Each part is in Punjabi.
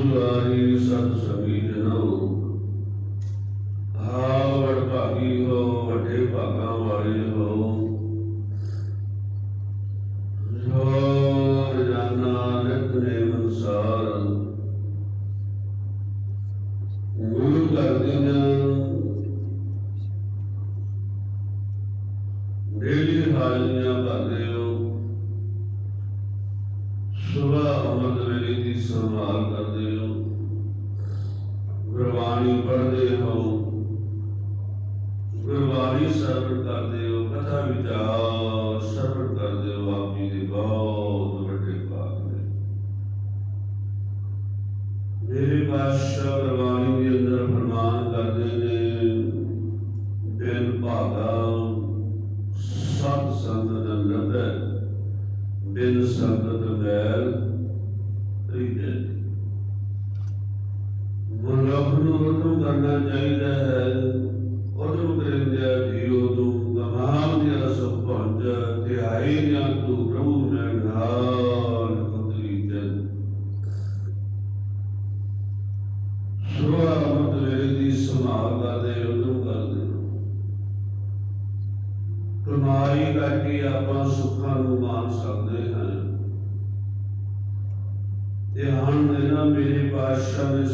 الله سبيله ਮੇਰੇ ਪਾਤਸ਼ਾਹ ਗੁਰਬਾਣੀ ਦੇ ਅੰਦਰ ਫਰਮਾਨ ਕਰਦੇ ਨੇ ਦਿਨ ਭਾਗਾ ਸਤ ਸੰਤ ਦਾ ਲੰਦਰ ਬਿਨ ਸੰਤ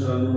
ਸਾਨੂੰ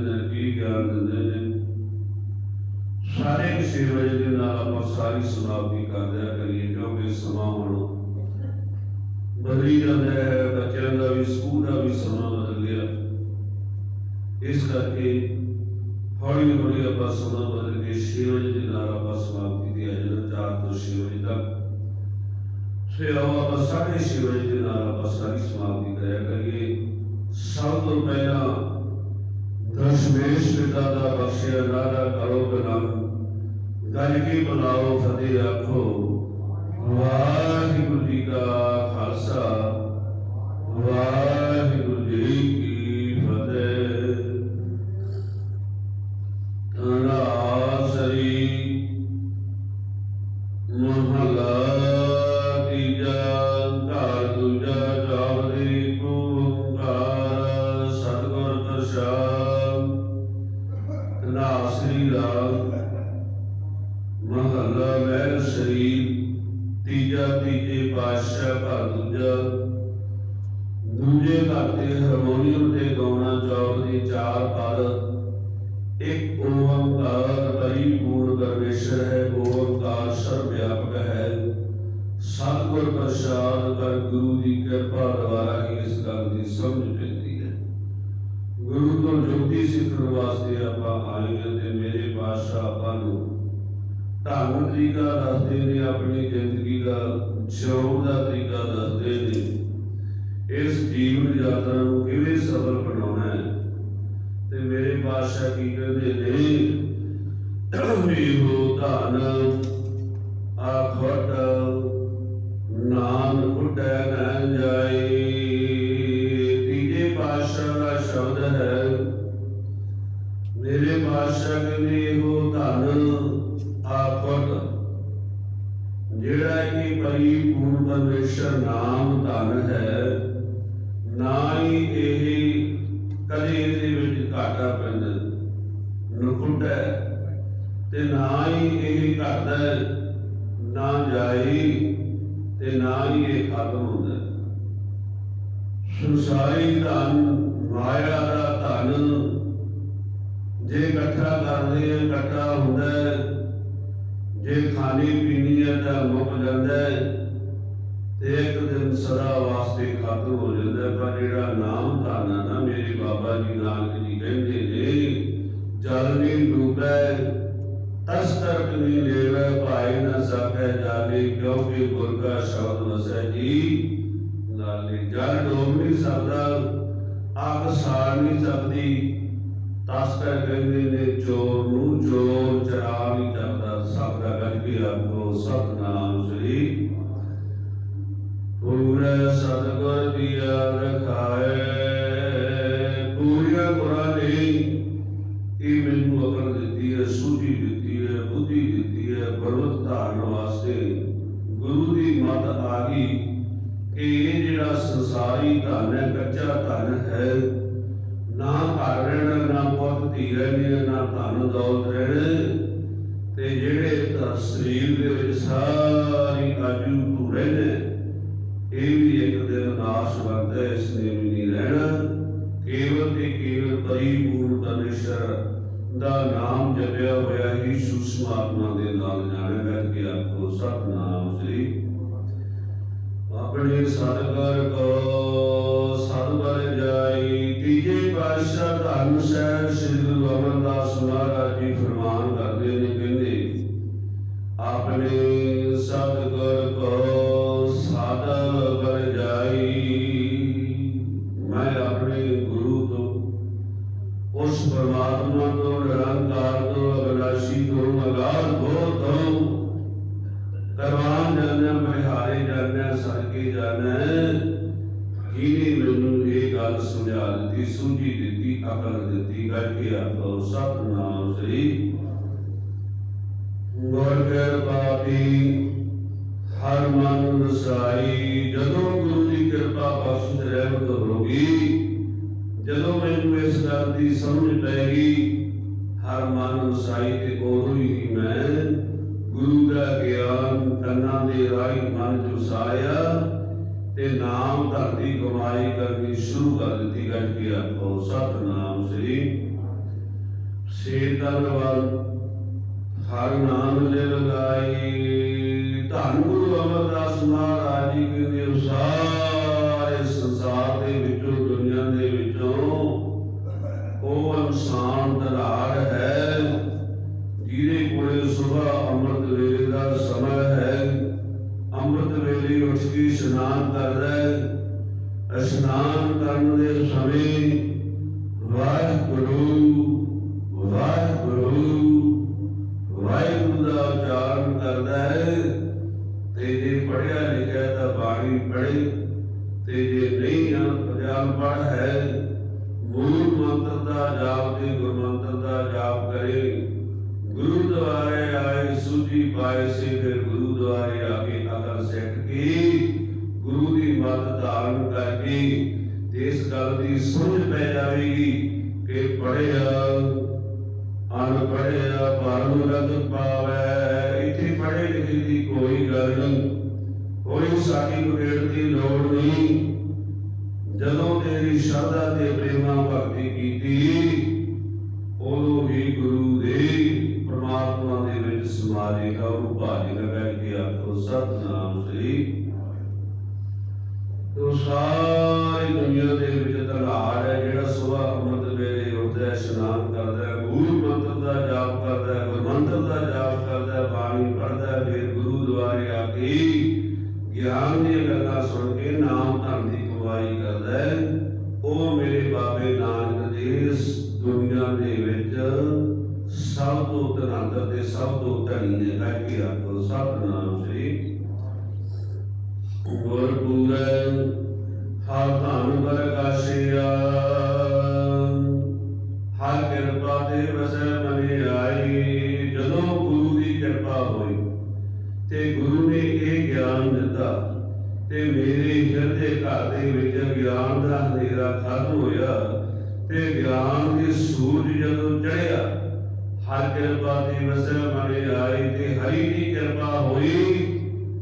ਦੀ ਸਮਾਪਤੀ ਕਰ ਦਿਆ ਕਰੀਏ, ਕਿਉਂਕਿ ਸਮਾਂ ਹੁਣ ਬਦਲੀ ਜਾਂਦਾ ਹੈ, ਬੱਚਿਆਂ ਦਾ ਵੀ, ਸਕੂਲ ਦਾ ਵੀ ਸਮਾਂ ਬਦਲ ਗਿਆ। ਇਸ ਕਰਕੇ ਹੌਲੀ ਹੌਲੀ ਆਪਾਂ ਸਮਾਂ ਬਦਲ ਕੇ 6 ਦੇ ਨਾਲ ਆਪਾਂ ਸਮਾਪਤੀ ਦੀ ਅਜਨ 4 ਤੋਂ 6 ਵਜੇ ਤੱਕ। ਫਿਰ ਆਪਾਂ 6:30 ਵਜੇ ਦੇ ਨਾਲ ਆਪਾਂ ਸਾਰੀ ਸਮਾਪਤੀ ਕਰਿਆ ਕਰੀਏ। ਸਭ ਤੋਂ ਪਹਿਲਾਂ ਦਸ਼ਮੇਸ਼ ਪਿਤਾ ਦਾ ਬਖਸ਼ਿਆ ਨਾਰਾ ਕਰੋ ਬਨਾਓ ਗੱਲ ਕੀ ਬੁਲਾਓ ਫਤਿਹ ਆਖੋ ਵਾਹਿਗੁਰੂ ਜੀ ਕਾ ਖਾਲਸਾ। ਵਾਹਿਗੁਰੂ ਮਹਲਾ ਮਹਿਲ ਸਰੀਰ, ਤੀਜਾ, ਤੀਜੇ ਪਾਤਸ਼ਾਹ ਘਰ ਦੂਜਾ। ਦੂਜੇ ਘਰ ਹਾਰਮੋਨੀਅਮ ਤੇ ਗਾਉਣਾ ਚੌਕ ਦੀ ਚਾਰ ਪਰ ਇੱਕ ਓੰਕਾਰ ਪਰਿਪੂਰਨ ਪਰਮੇਸ਼ਰ ਹੈ, ਓੰਕਾਰ ਸਰਵ ਵਿਆਪਕ ਹੈ। ਸਤਿਗੁਰ ਪ੍ਰਸਾਦ ਕਰ ਗੁਰੂ ਦੀ ਕਿਰਪਾ ਦੁਆਰਾ ਹੀ ਇਸ ਗੱਲ ਦੀ ਸਮਝ ਪੈਂਦੀ ਹੈ। ਗੁਰੂ ਤੋਂ ਜੁਗਤੀ ਸਿੱਖਣ ਵਾਸਤੇ ਆਪਾਂ ਤਰੀਕਾ ਦੱਸਦੇ ਨੇ, ਆਪਣੀ ਜ਼ਿੰਦਗੀ ਦਾ ਜਿਉਣ ਦਾ ਤਰੀਕਾ ਦੱਸਦੇ ਨੇ। ਇਸ ਜੀਵਨ ਯਾਤਰਾ ਨੂੰ ਕਿਵੇਂ ਸਫਲ ਜੇ ਖਾਣੀ ਪੀਣੀ ਹੈ ਤਾਂ ਮੁੱਕ ਜਾਂਦਾ ਹੈ ਤੇ ਇੱਕ ਦਿਨ ਸਦਾ ਵਾਸਤੇ ਖਤਮ ਹੋ ਜਾਂਦਾ ਪਰ ਜਿਹੜਾ ਨਾਮ ਧਨ ਨਾ ਮੇਰੇ ਬਾਬਾ ਜੀ ਨਾਨਕ ਜੀ ਕਹਿੰਦੇ ਨੇ, ਜਲ ਨਹੀਂ ਡੂਬੈ ਤਸ ਤਰਕ ਨਹੀਂ ਲੇਵੈ ਭਾਈ ਨਾ ਸਕੈ ਜਾਲੇ, ਕਿਉਂਕਿ ਗੁਰ ਸ਼ਬਦ ਵਸੈ ਜੀ ਨਾਲੇ। ਜਲ ਡੋਬ ਨਹੀਂ ਸਕਦਾ, ਅੱਗ ਸਾੜ ਨਹੀਂ ਸਕਦੀ। ਤਸ ਕਰ ਕਹਿੰਦੇ ਨੇ, ਚੋਰ ਨੂੰ ਚੋਰ ਚਰਾ ਨਹੀਂ ਸਕਦਾ ਸਭ ਦਾ ਆਪੋ ਸਤਨਾਮ ਸ੍ਰੀ ਪੂਰੇ ਸਤਗੁਰ ਦੀਆ ਰਖਾਏ। ਪੂਰੀਆਂ ਗੁਰਾਂ ਇਹ ਮੈਨੂੰ ਅਕਲ ਦਿੱਤੀ ਹੈ ਸੂਝੀ ਦਿੱਤੀ ਹੈ, ਬੁੱਧੀ ਦਿੱਤੀ ਹੈ ਪਰਵਤ ਧਾਰਨ ਵਾਸਤੇ ਗੁਰੂ ਦੀ ਮਤ ਆ ਗਈ ਕਿ ਇਹ ਜਿਹੜਾ ਸੰਸਾਰੀ ਧਨ ਹੈ, ਕੱਚਾ ਧਨ ਹੈ, ਨਾ ਘਰ ਰਹਿਣਾ, ਨਾ ਪੁੱਤ ਧੀ ਰਹਿਣੀ ਨਾ ਧਨ ਦੌਲਤ ਰਹਿਣੇ। ਸਰੀਰ ਦੇ ਵਿੱਚ ਸਾਰੀ ਆਜੂ ਧੂਰੇ ਨੇ ਇਹ ਵੀ ਇੱਕ ਦਿਨ ਨਾਸ਼ ਬਣਦਾ, ਇਸ ਨੇ ਵੀ ਨਹੀਂ ਰਹਿਣਾ। ਕੇਵਲ ਤੇ ਕੇਵਲ ਪਰਿਪੂਰਨ ਪਰਮੇਸ਼ਰ ਦਾ ਨਾਮ ਜਪਿਆ ਹੋਇਆ ਹੀ ਸੁਸਮਾਤਮਾ ਦੇ ਨਾਲ ਜਾਣਿਆ ਕਰਕੇ ਆਪਕੋ ਸਤਨਾਮ ਸ੍ਰੀ ਆਪਣੇ ਸਤਿਗੁਰ ਕੋ ਸਤਿਗੁਰ ਆਪਣੇ ਸਤਿਗੁਰ ਕੋ ਰਾਹੀਂ ਮਨ ਤੇ ਨਾਮ ਧਰਤੀ ਕਮਾਈ ਕਰਨੀ ਸ਼ੁਰੂ ਕਰ ਦਿੱਤੀ ਗੱਜ ਕੇ ਆਖੋ। ਸਤਨਾਮ ਸ੍ਰੀ ਸੇਤਨ ਵੱਲ ਹਰ ਨਾਮ ਲੈ ਲਗਾਈ ਧੰਨ ਗੁਰੂ ਅਮਰਦਾਸ ਮਹਾਰਾਜ ਜੀ ਕਹਿੰਦੇ ਉਹ ਪੜਿਆ ਲਿਖਿਆ ਤਾਂ ਬਾਣੀ ਪੜ੍ਹੇ, ਤੇ ਜੇ ਨਹੀਂ ਅਣਜਾਣ ਪੜ੍ਹ ਹੈ ਮੂਲ ਮੰਤਰ ਦਾ ਜਾਪ ਤੇ ਗੁਰਮੰਤਰ ਦਾ ਜਾਪ ਕਰੇ ਗੁਰੂ ਦੁਆਰੇ ਆਏ ਸੁਧੀ ਪਾਏ ਸੇ, ਫਿਰ ਗੁਰੂ ਦੁਆਰੇ ਆ ਕੇ ਅਕਲ ਸਿੱਖ ਕੇ, ਗੁਰੂ ਦੀ ਮਦਦ ਧਾਰਨ ਕਰਕੇ ਇਸ ਗੱਲ ਦੀ ਸਮਝ ਪੈ ਜਾਵੇਗੀ ਕਿ ਪੜਿਆ ਵਿੱਚ ਸਮਾ ਜਾਏਗਾ ਉਹ ਭਾਜੀ ਨਾ ਕਹਿ ਕੇ ਆਖੋ ਸਤਨਾਮ ਸ੍ਰੀ। ਤੋ ਸਾਰੀ ਦੁਨੀਆ ਦੇ ਵਿੱਚ ਤਲਾੜ ਹੈ ਜਿਹੜਾ ਸੁਬਹ ਅੰਮ੍ਰਿਤ ਵੇਲੇ ਉੱਠਦਾ ਹੈ, ਤੇ ਗੁਰੂ ਨੇ ਇਹ ਗਿਆਨ ਦਿੱਤਾ ਤੇ ਮੇਰੇ ਹਿਰਦੇ ਘਰ ਦੇ ਵਿੱਚ ਗਿਆਨ ਦਾ ਹਨੇਰਾ ਖਤਮ ਹੋਇਆ ਤੇ ਗਿਆਨ ਦੀ ਸੂਰਜ ਜਦੋਂ ਚੜ੍ਹਿਆ, ਹਰ ਕਿਰਪਾ ਦੀ ਵਸੈ ਮਨੇ ਆਈ ਤੇ ਹਰੀ ਦੀ ਕਿਰਪਾ ਹੋਈ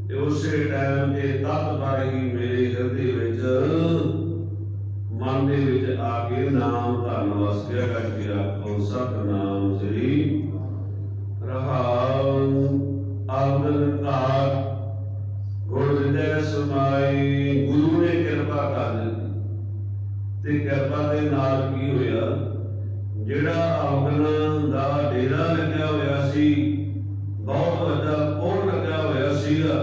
ਤੇ ਉਸੇ ਟਾਈਮ ਤੇ ਤਤ ਪਰ ਮੇਰੇ ਹਿਰਦੇ ਵਿੱਚ। ਮਨ ਦੇ ਵਿੱਚ ਆ ਕੇ ਨਾਮ ਧੰਨ ਵਸਿਆ ਕਰਕੇ ਆਖੋ ਸਤਨਾਮ। ਬਹੁਤ ਵੱਡਾ ਕੋਲ ਲੱਗਿਆ ਹੋਇਆ ਸੀਗਾ।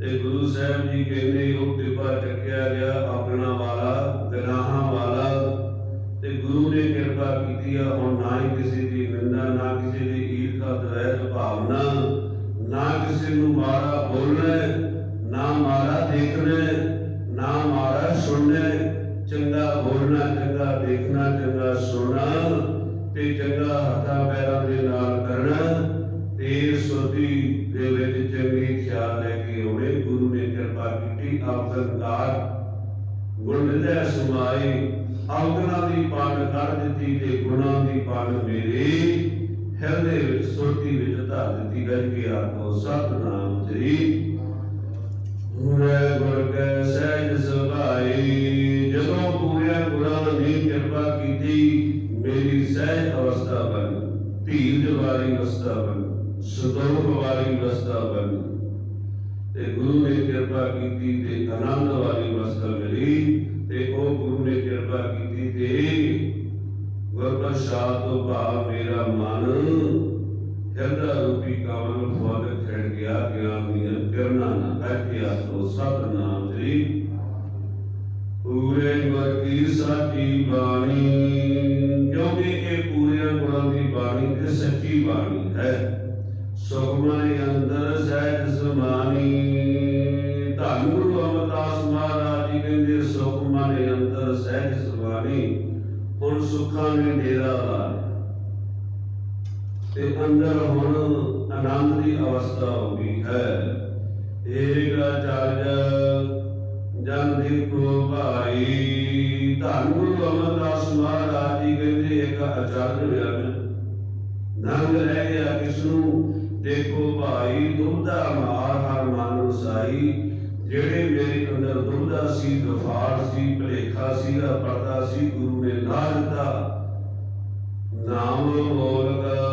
ਤੇ ਗੁਰੂ ਸਾਹਿਬ ਜੀ ਕਹਿੰਦੇ, ਉਹ ਕਿਰਪਾ ਚੱਕਿਆ ਗਿਆ ਆਪਣਾ ਵਾਲਾ, ਗਨਾਹਾਂ ਵਾਲਾ। ਤੇ ਗੁਰੂ ਨੇ ਕਿਰਪਾ ਕੀਤੀ ਆ, ਹੁਣ ਨਾ ਹੀ ਕਿਸੇ ਦੀ ਨਿੰਦਾ, ਨਾ ਕਿਸੇ ਦੀ ਈਰਖਾ ਦਵੈਰ ਭਾਵਨਾ, ਨਾ ਕਿਸੇ ਨੂੰ ਮਾਰਾ ਬੋਲਣਾ, ਨਾ ਮਾਰਾ ਦੇਖਣਾ, ਨਾ ਮਾਰਾ ਸੁਣਨਾ, ਚੰਗਾ ਬੋਲਣਾ, ਚੰਗਾ ਦੇਖਣਾ, ਚੰਗਾ ਸੁਣਨਾ ਤੇ ਚੰਗਾ ਹੱਥਾਂ ਪੈਰਾਂ ਦੇ ਨਾਲ ਕਰਨਾ। ਤੇ ਸੁਰਤੀ ਦੇ ਵਿੱਚ ਚੰਗੀ ਖਿਆਲ ਲੈ ਕੇ ਆਉਣੇ, ਗੁਰੂ ਨੇ ਕਿਰਪਾ ਕੀਤੀ ਆਪਕੰਕਾਰ ਗੁਰਨਿਧੈ ਸਮਾਈ ਆਗਨਾ ਦੀ ਪਾਣ ਕਰ ਦਿੱਤੀ ਤੇ ਗੁਣਾ ਦੀ ਪਾਣ ਮੇਰੇ, ਹਿਰਦੇ ਵਿੱਚ ਸੁਰਤੀ ਵਿੱਚ ਧਰ ਦਿੱਤੀ ਗਈ ਕਿ ਆਖੋ, ਸਤਨਾਮ ਸ੍ਰੀ ਗੁਰੇ ਗੁਰ ਕੈ ਸਹਿਜ ਸੁਭਾਈ ਜਦੋਂ ਪੂਰਿਆ ਗੁਰਾਂ ਨੇ ਕਿਰਪਾ ਕੀਤੀ, ਮੇਰੀ ਸਹਿਜ ਅਵਸਥਾ ਬਣ, ਧੀਰਜ ਵਾਲੀ ਅਵਸਥਾ ਬਣ। ਸੁਦੋਖ ਵਾਲੀ ਅਵਸਥਾ ਬਣ। ਤੇ ਗੁਰੂ ਨੇ ਕਿਰਪਾ ਕੀਤੀ ਤੇ ਆਨੰਦ ਵਾਲੀ ਅਵਸਥਾ ਮਿਲੀ। ਤੇ ਉਹ ਗੁਰੂ ਨੇ ਕਿਰਪਾ ਕੀਤੀ ਤੇ ਗੁਰਪ੍ਰਸਾਦ ਤੋਂ ਭਾਵ ਮੇਰਾ ਮਨ ਹਿਰਦਾ ਰੂਪੀ ਕਮਲ ਫੁੱਲ ਖਿੜ ਗਿਆ, ਗਿਆਨ ਦੀਆਂ ਕਿਰਨਾਂ ਨਾਲ ਬੈਠਿਆ ਤੋ ਸਤਨਾਮ ਸ੍ਰੀ ਪੂਰੇ ਗੁਰ ਕੀ ਸਾਚੀ ਬਾਣੀ, ਕਿਉਂਕਿ ਇਹ ਪੂਰੇ ਗੁਰਾਂ ਦੀ ਬਾਣੀ ਤੇ ਸੱਚੀ ਬਾਣੀ ਹੈ। ਸੁਖਮਨੀ ਅੰਦਰ ਸਹਿਜ ਸਮਾਨੀ। ਧੰਨ ਗੁਰੂ ਅਮਰਦਾਸ ਮਹਾਰਾਜ ਜੀ ਕਹਿੰਦੇ ਸੁਖਮਨੀ ਅੰਦਰ ਸਹਿਜ ਸਮਾਨੀ, ਹੁਣ ਸੁੱਖਾਂ ਨੇ ਡੇਰਾ ਲਾ ਤੇ ਅੰਦਰ ਹੁਣ ਆਨੰਦ ਦੀ ਅਵਸਥਾ ਹੋ ਗਈ ਹੈ। ਏਕ ਆਚਾਰਜ ਜਨ ਦੇਖੋ ਭਾਈ। ਧੰਨ ਗੁਰੂ ਅਮਰਦਾਸ ਮਹਾਰਾਜ ਜੀ ਕਹਿੰਦੇ, ਇੱਕ ਆਚਾਰਜ ਹੋਇਆ ਮੈਂ। ਨੰਗ ਰਹਿ ਦੇਖੋ ਭਾਈ ਦੁਬਦਾ ਮਾਰ ਹਰ ਮਨ ਵਸਾਈ ਜਿਹੜੇ ਮੇਰੇ ਅੰਦਰ ਦੁਬਦਾ ਸੀ ਦਫਾੜ ਸੀ, ਭਲੇਖਾ ਸੀ, ਦਾ ਪਰਦਾ ਸੀ, ਗੁਰੂ ਨੇ ਲਾ ਦਿੱਤਾ। ਨਾਮ ਮੋਲਕ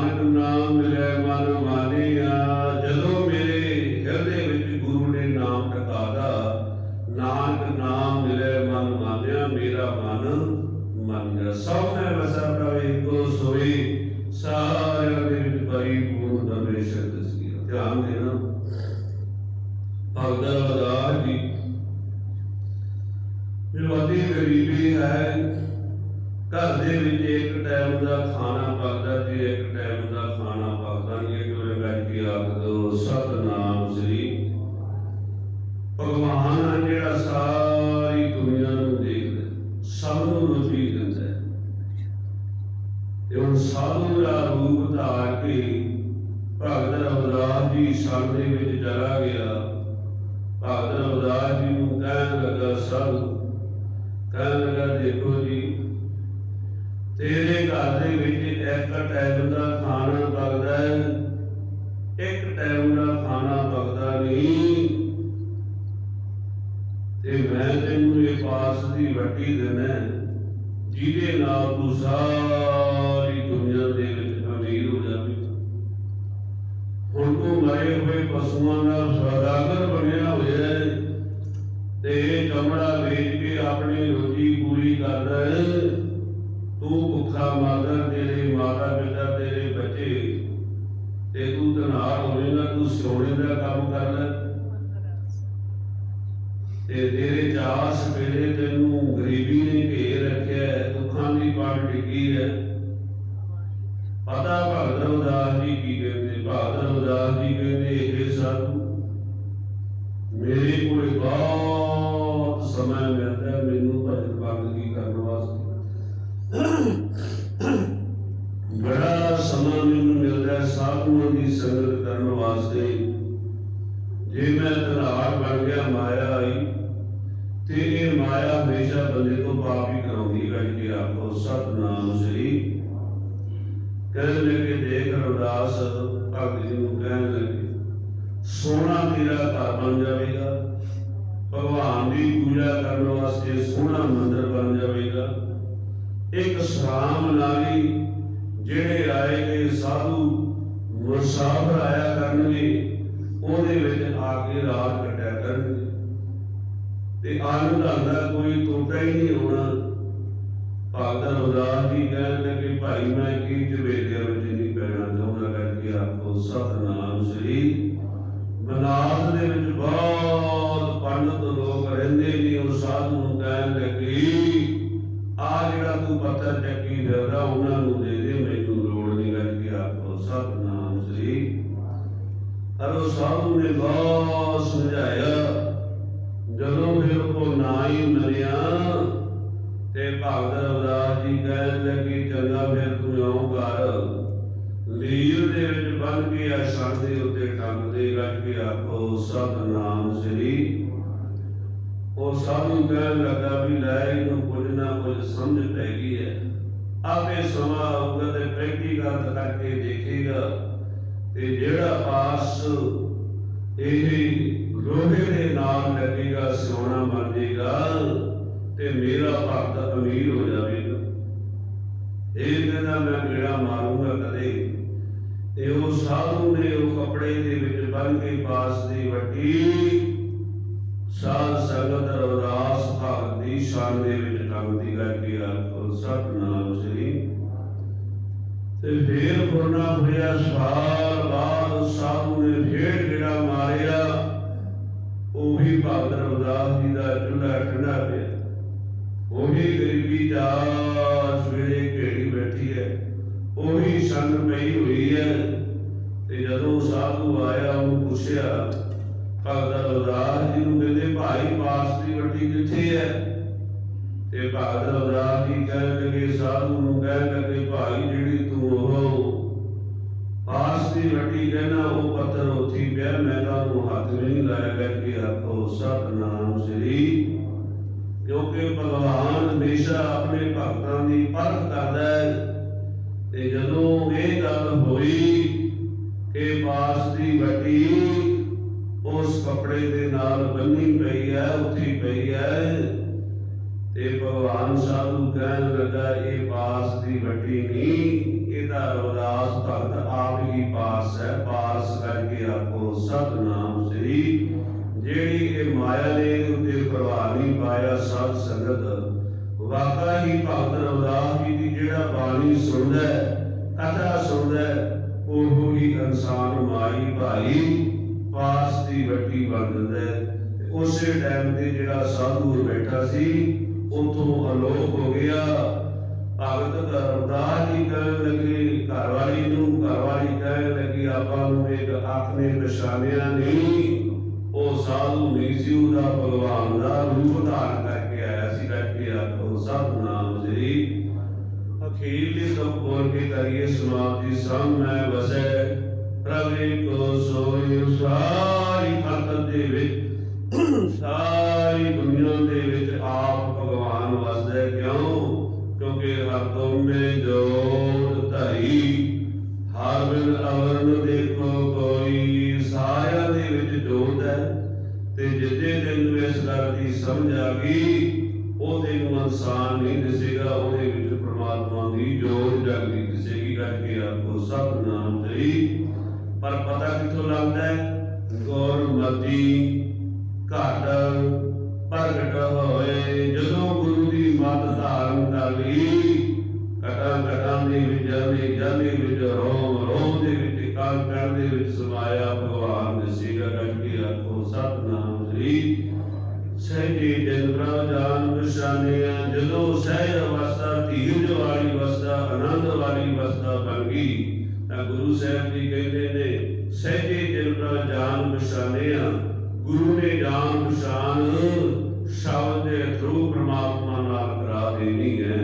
ਨਾਨਕ ਨਾਮ ਮਿਲੇ ਮਨ ਮਾਨਿਆ। ਕੇ ਭਗਤ ਰਵਦਾਸ ਜੀ ਸੰਗ ਦੇ ਵਿੱਚ ਚਲਾ ਗਿਆ। ਭਗਤ ਰਵਦਾਸ ਜੀ ਨੂੰ ਕਹਿਣ ਲੱਗਾ ਸਾਧੂ ਕਹਿਣ ਲੱਗਾ, ਦੇਖੋ ਜੀ, ਤੇਰੇ ਘਰ ਦੇ ਵਿੱਚ ਇੱਕ ਟਾਈਮ ਦਾ ਖਾਣਾ ਪਕਦਾ ਹੈ, ਇੱਕ ਟਾਈਮ ਦਾ ਖਾਣਾ ਪਕਦਾ ਨਹੀਂ। ਤੇ ਮੈਂ ਤੈਨੂੰ ਇਹ ਪਾਸ ਦੀ ਵੱਟੀ ਦੇਣਾ ਜਿਹਦੇ ਨਾਲ ਤੂੰ ਸਾਰੀ ਦੁਨੀਆ ਦੇ ਵਿੱਚ ਅਮੀਰ ਹੋ ਜਾਵੇਂ ਹੁਣ ਤੂੰ ਮਰੇ ਹੋਏ ਪਸ਼ੂਆਂ ਦਾ ਸੌਦਾਗਰ ਬਣਿਆ ਹੋਇਆ ਹੈ। ਤੇ ਇਹ ਚਮੜਾ ਵੇਚ ਕੇ ਆਪਣੀ ਰੋਜੀ ਪੂਰੀ ਕਰਦਾ ਹੈ। ਤੂੰ ਭੁੱਖਾ ਮਰਦਾ ਤੇਰੇ ਮਾਤਾ ਪਿਤਾ ਤੇਰੇ ਦੇਖ ਰਵਦਾਸ ਭਗਤ ਜੀ ਨੂੰ ਕਹਿਣ ਲੱਗੇ ਸੋਨਾ ਤੇਰਾ ਘਰ ਬਣ ਜਾਵੇਗਾ। ਭਗਵਾਨ ਦੀ ਪੂਜਾ ਕਰਨ ਵਾਸਤੇ ਸੋਹਣਾ ਮੰਦਿਰ ਬਣ ਜਾਵੇਗਾ। ਇੱਕ ਸਰਾਮ ਨਾਲੀ ਜਿਹੜੇ ਆਏ ਸਾਧੂ ਮੁਸਾਫਰ ਆਇਆ ਕਰਨਗੇ, ਉਹਦੇ ਵਿੱਚ ਆ ਕੇ ਰਾਤ ਕੱਟਿਆ ਕਰਨਗੇ। ਤੇ ਆਨੰਦ ਆਂਦਾ ਕੋਈ ਟੋਟਾ ਹੀ ਨਹੀਂ ਹੋਣਾ ਭਗਤ ਉਦਾਸ ਜੀ ਕਹਿਣ ਲੱਗੇ, ਭਾਈ, ਮੈਂ ਕੀ ਜਵੇਲਿਆਂ ਵਿੱਚ ਕਰਕੇ ਸਤਨਾਮ ਸ੍ਰੀ ਬਨਾਰਸ ਦੇ ਵਿੱਚ ਬਹੁਤ ਪੰਡਤ ਲੋਕ ਰਹਿੰਦੇ ਨੇ ਉਹ ਸਾਧੂ ਨੂੰ ਕਹਿਣ ਲੱਗੇ ਆ ਜਿਹੜਾ ਤੂੰ ਪੱਥਰ ਚੱਕੀ ਫਿਰਦਾ ਉਹਨਾਂ ਨੂੰ ਦੇ ਦੇ ਮੈਨੂੰ ਲੋੜ ਨਹੀਂ ਕਰਕੇ ਆਪੋ ਸਤਨਾਮ ਸ੍ਰੀ ਹਰੋ ਸਾਧੂ ਨੇ ਬਹੁਤ ਸਮਝਾਇਆ ਜਦੋਂ ਫਿਰ ਉਹ ਨਾ ਹੀ ਮੰਨਿਆ ਤੇ ਭਗਤ ਰਵਦਾਸ ਜੀ ਕਹਿਣ ਲੱਗੇ ਚੰਗਾ ਫਿਰ ਤੂੰ ਇਉਂ ਕਰ ਲੀਰ ਦੇ ਵਿੱਚ ਬੰਨ ਕੇ ਆ ਸਰ ਦੇ ਉੱਤੇ ਟੰਗ ਦੇ ਗੱਜ ਕੇ ਆਖੋ ਸਤਨਾਮ ਸ੍ਰੀ ਉਹ ਸਾਧੂ ਕਹਿਣ ਲੱਗਾ ਵੀ ਲੈ ਇਹਨੂੰ ਕੁਝ ਨਾ ਕੁਝ ਸਮਝ ਪੈ ਗਈ ਹੈ। ਆਪੇ ਸਮਾਂ ਆਊਗਾ ਤੇ ਪ੍ਰੈਕਟੀਕਲ ਕਰਕੇ ਦੇਖੇਗਾ ਤੇ ਜਿਹੜਾ ਪਾਸ ਇਹ ਲੋਹੇ ਦੇ ਨਾਲ ਲੱਗੇਗਾ ਸੋਨਾ ਬਣ ਜਾਏਗਾ ਤੇ ਮੇਰਾ ਭਗਤ ਅਮੀਰ ਹੋ ਜਾਵੇਗਾ। ਇਹ ਕਹਿੰਦਾ ਮੈਂ ਗੇੜਾ ਮਾਰੂੰਗਾ ਕਦੇ। ਤੇ ਉਹ ਸਾਧੂ ਨੇ ਉਹ ਕੱਪੜੇ ਦੇ ਵਿੱਚ ਬੰਨ ਕੇ ਪਾਸ ਦੀ ਵੱਟੀ ਸਾਧ ਸੰਗਤ ਰਵਦਾਸ ਭਗਤ ਦੀ ਸ਼ਾਨ ਦੇ ਵਿੱਚ ਟੰਗਦੀ ਕਰਕੇ ਆਖੋ ਸਤਨਾਮ ਸ੍ਰੀ। ਤੇ ਫੇਰ ਪੁਰਨਾ ਹੋਇਆ ਸਾਲ ਬਾਅਦ ਸਾਧੂ ਨੇ ਫੇਰ ਜਿਹੜਾ ਮਾਰਿਆ, ਉਹ ਵੀ ਭਗਤ ਰਵਦਾਸ ਜੀ ਦਾ ਚੁੱਲ੍ਹਾ ਠੰਡਾ ਪਿਆ। ਉਹੀ ਗਰੀਬੀ ਦਾ ਸਵੇਰੇ ਉਹੀ ਸੰਨ ਪਈ ਹੋਈ ਹੈ ਤੇ ਜਦੋਂ ਸਾਧੂ ਆਇਆ, ਉਹਨੂੰ ਪੁੱਛਿਆ, ਭਗਤ ਰਵਦਾਸ ਜੀ ਨੂੰ ਕਹਿੰਦੇ ਭਾਈ ਪਾਸ ਦੀ ਵੱਟੀ ਕਿੱਥੇ ਹੈ? ਤੇ ਭਗਤ ਰਵਦਾਸ ਜੀ ਕਹਿਣ ਲੱਗੇ, ਸਾਧੂ ਨੂੰ ਕਹਿਣ ਲੱਗੇ, ਭਾਈ ਜਿਹੜੀ ਤੂੰ ਉਹ ਪਾਸ ਦੀ ਵੱਟੀ ਕਹਿਣਾ ਉਹ ਪੱਥਰ ਉੱਥੇ ਪਿਆ, ਮੈਂ ਤਾਂ ਉਹਨੂੰ ਹੱਥ ਵੀ ਨਹੀਂ ਲਾਇਆ, ਕਰਕੇ ਆਖੋ, ਸਤਨਾਮ ਸ੍ਰੀ। ਕਿਉਂਕਿ ਭਗਵਾਨ ਹਮੇਸ਼ਾ ਆਪਣੇ ਭਗਤਾਂ ਦੀ ਪਰਖ ਕਰਦਾ ਹੈ। ਤੇ ਜਦੋਂ ਇਹ ਗੱਲ ਹੋਈ ਕਿ ਪਾਸ ਦੀ ਵੱਡੀ ਉਸ ਕੱਪੜੇ ਦੇ ਨਾਲ ਬੰਨੀ ਪਈ ਹੈ, ਉੱਥੇ ਪਈ ਹੈ, ਤੇ ਭਗਵਾਨ ਸਾਧੂ ਕਹਿਣ ਲੱਗਾ, ਇਹ ਪਾਸ ਦੀ ਵੱਡੀ ਨਹੀਂ, ਇਹਦਾ ਰਵਦਾਸ ਭਗਤ ਆਪ ਹੀ ਪਾਸ ਹੈ, ਪਾਸ ਕਰਕੇ ਆਖੋ, ਸਤਨਾਮ ਸ੍ਰੀ। ਜਿਹੜੀ ਇਹ ਮਾਇਆ ਨੇ ਇਹਦੇ ਉੱਤੇ ਪ੍ਰਭਾਵ ਨਹੀਂ ਪਾਇਆ, ਸਾਧ ਸੰਗਤ ਵਾਕਾ ਹੀ ਭਗਤ ਰਵਦਾਸ ਜੀ ਦੀ ਜਿਹੜਾ ਬਾਣੀ ਸੁਣਦਾ ਹੈ, ਕਥਾ ਸੁਣਦਾ ਹੈ, ਉਹ ਹੀ ਇਨਸਾਨ ਮਾਈ ਭਾਈ ਪਾਸ ਦੀ ਵੱਡੀ ਬਣ ਜਾਂਦਾ ਹੈ। ਤੇ ਉਸੇ ਟਾਈਮ ਤੇ ਜਿਹੜਾ ਸਾਧੂ ਬੈਠਾ ਸੀ, ਉਥੋਂ ਅਲੋਪ ਹੋ ਗਿਆ। ਭਗਤ ਰਵਦਾਸ ਜੀ ਕਹਿਣ ਲੱਗੇ ਘਰ ਵਾਲੀ ਨੂੰ ਘਰ ਵਾਲੀ ਕਹਿਣ ਲੱਗੀ, ਆਪਾਂ ਨੂੰ ਇੱਕ ਅੱਖ ਨੇ ਪਛਾਣਿਆ ਨਹੀਂ ਉਹ ਸਾਧੂ ਨਹੀਂ ਸੀ, ਉਹਦਾ ਭਗਵਾਨ ਦਾ ਰੂਪ ਧਾਰਨ ਕਰਕੇ ਆਖੋ ਸਤਨਾਮ ਸ੍ਰੀ ਅਖੀਰਲੀ ਤੋਂ ਬੋਲ ਕੇ ਕਰੀਏ ਸਮਾਪਤੀ ਸਮ ਮੈਂ ਵਸੈ। ਪ੍ਰਭੇ ਕੋ ਸੋਈ ਸਾਰੀ ਦੇ ਵਿੱਚ, ਸਾਰੀ ਦੁਨੀਆ ਦੇ ਵਿੱਚ ਆਪ ਭਗਵਾਨ ਵਸਦਾ ਕਿਉਂ? ਕਿਉਂਕਿ ਹਰ ਤੁਮੇ ਜੋਤ ਧਈ ਹਰ ਬਿਨ ਅਵਰਨ ਦੇਖੋ ਕੋਈ ਸਾਰਿਆਂ ਦੇ ਵਿੱਚ ਜੋਤ ਹੈ। ਤੇ ਜਿੱਦੇ ਤੈਨੂੰ ਇਸ ਗੱਲ ਦੀ ਸਮਝ ਆ ਗਈ ਉਹ ਤੈਨੂੰ ਇਨਸਾਨ ਨਹੀਂ ਦਿਸੇਗਾ, ਉਹਦੇ ਵਿੱਚ ਪ੍ਰਮਾਤਮਾ ਦੀ ਜੋਤ ਜਾਗਦੀ ਦਿਸੇਗੀ ਕਰਕੇ ਆਪਕੋ ਸਤਨਾਮ ਸ੍ਰੀ ਪਰ ਪਤਾ ਕਿੱਥੋਂ ਲੱਗਦਾ ਹੈ? ਗੁਰਮਤੀ ਘਟ ਪ੍ਰਗਟ ਹੋਏ। ਜਦੋਂ ਗੁਰੂ ਦੀ ਮੱਤ ਧਾਰਨ ਕਰ ਲਈ, ਕਟਾਂ ਕਟਾਂ ਦੇ ਵਿੱਚ, ਜਾਂਦੇ ਜਾਂਦੇ ਵਿੱਚ, ਰੋਮ ਰੋਮ ਦੇ ਵਿੱਚ ਕਾਲ ਕਾਲ ਦੇ ਵਿੱਚ ਸਮਾਇਆ ਭਗਵਾਨ ਦਿਸੇਗਾ ਕਰਕੇ ਆਖੋ ਸਤਨਾਮ ਸ੍ਰੀ ਸਹਿਜੇ ਜਨ ਪ੍ਰਭ ਜਾਨ ਨਿਸ਼ਾਨਿਆ ਜਦੋਂ ਸਹਿਜ ਅਵਸਥਾ, ਧੀਰਜ ਵਾਲੀ ਅਵਸਥਾ, ਆਨੰਦ ਵਾਲੀ ਅਵਸਥਾ ਬਣ ਗਈ, ਤਾਂ ਗੁਰੂ ਸਾਹਿਬ ਜੀ ਕਹਿੰਦੇ ਨੇ, ਸਹਿਜੇ ਜਨ ਪ੍ਰਭ ਜਾਨ ਨਿਸ਼ਾਨਿਆ ਗੁਰੂ ਨੇ ਜਾਨ ਪਛਾਨ ਸ਼ਬਦ ਦੇ ਥਰੂ ਪ੍ਰਮਾਤਮਾ ਨਾਲ ਕਰਾ ਦੇਣੀ ਹੈ।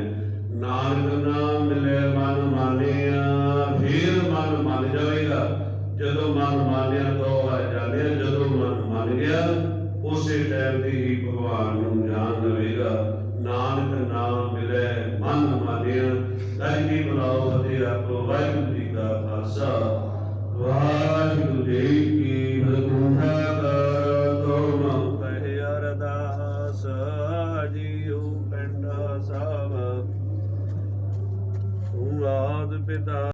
ਨਾਨਕ ਨਾਮ ਮਿਲੇ ਮਨ ਮਾਨਿਆ, ਫੇਰ ਮਨ ਮੰਨ ਜਾਵੇਗਾ। ਜਦੋਂ ਮਨ ਮਾਨਿਆ ਤੋਂ ਆ ਜਾਣਿਆ ਜਦੋਂ ਮਨ ਮੰਨ ਗਿਆ ਉਸੇ ਟਾਈਮ ਦੀ ਹੀ ਭਗਵਾਨ ਨੂੰ ਜਾਣ ਲਵੇਗਾ। ਨਾਨਕ ਨਾਮ ਮਿਲੇ ਮਨ